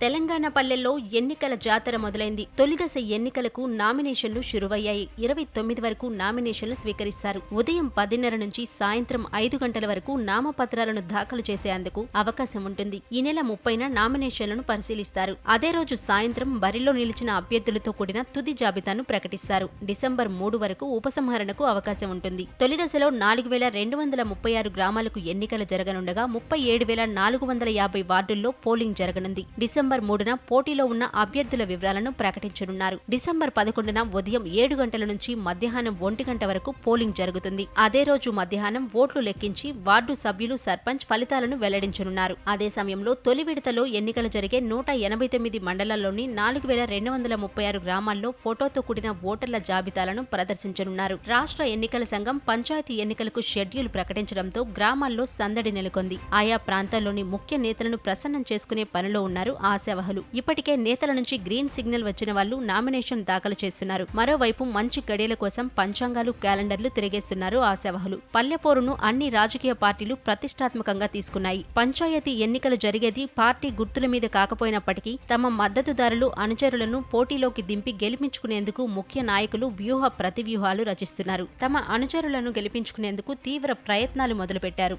తెలంగాణ పల్లెల్లో ఎన్నికల జాతర మొదలైంది. తొలిదశ ఎన్నికలకు నామినేషన్లు షురువయ్యాయి. ఇరవై తొమ్మిది వరకు నామినేషన్లు స్వీకరిస్తారు. ఉదయం పదిన్నర నుంచి సాయంత్రం ఐదు గంటల వరకు నామపత్రాలను దాఖలు చేసేందుకు అవకాశం ఉంటుంది. ఈ నెల ముప్పైన నామినేషన్లను పరిశీలిస్తారు. అదే రోజు సాయంత్రం బరిలో నిలిచిన అభ్యర్థులతో కూడిన తుది జాబితాను ప్రకటిస్తారు. డిసెంబర్ మూడు వరకు ఉపసంహరణకు అవకాశం ఉంటుంది. తొలి దశలో నాలుగు వేల రెండు వందల ముప్పై ఆరు గ్రామాలకు ఎన్నికలు జరగనుండగా ముప్పై ఏడు వేల నాలుగు వందల యాభై వార్డుల్లో పోలింగ్ జరగనుంది. డిసెంబర్ మూడున పోటీలో ఉన్న అభ్యర్థుల వివరాలను ప్రకటించనున్నారు. డిసెంబర్ పదకొండున ఉదయం ఏడు గంటల నుంచి మధ్యాహ్నం ఒంటి గంట వరకు పోలింగ్ జరుగుతుంది. అదే రోజు మధ్యాహ్నం ఓట్లు లెక్కించి వార్డు సభ్యులు సర్పంచ్ ఫలితాలను వెల్లడించనున్నారు. అదే సమయంలో తొలి విడతలో ఎన్నికలు జరిగే నూట ఎనభై తొమ్మిది మండలాల్లోని నాలుగు వేల రెండు వందల ముప్పై ఆరు గ్రామాల్లో ఫోటోతో కూడిన ఓటర్ల జాబితాలను ప్రదర్శించనున్నారు. రాష్ట్ర ఎన్నికల సంఘం పంచాయతీ ఎన్నికలకు షెడ్యూల్ ప్రకటించడంతో గ్రామాల్లో సందడి నెలకొంది. ఆయా ప్రాంతాల్లోని ముఖ్య నేతలను ప్రసన్నం చేసుకునే పనిలో ఉన్నారు ఆశావహులు. ఇప్పటికే నేతల నుంచి గ్రీన్ సిగ్నల్ వచ్చిన వాళ్ళు నామినేషన్ దాఖలు చేస్తున్నారు. మరోవైపు మంచి గడియల కోసం పంచాంగాలు క్యాలెండర్లు తిరిగేస్తున్నారు ఆశావహులు. పల్లెపోరును అన్ని రాజకీయ పార్టీలు ప్రతిష్టాత్మకంగా తీసుకున్నాయి. పంచాయతీ ఎన్నికలు జరిగేది పార్టీ గుర్తుల మీద కాకపోయినప్పటికీ తమ మద్దతుదారులు అనుచరులను పోటీలోకి దింపి గెలిపించుకునేందుకు ముఖ్య నాయకులు వ్యూహ ప్రతివ్యూహాలు రచిస్తున్నారు. తమ అనుచరులను గెలిపించుకునేందుకు తీవ్ర ప్రయత్నాలు మొదలుపెట్టారు.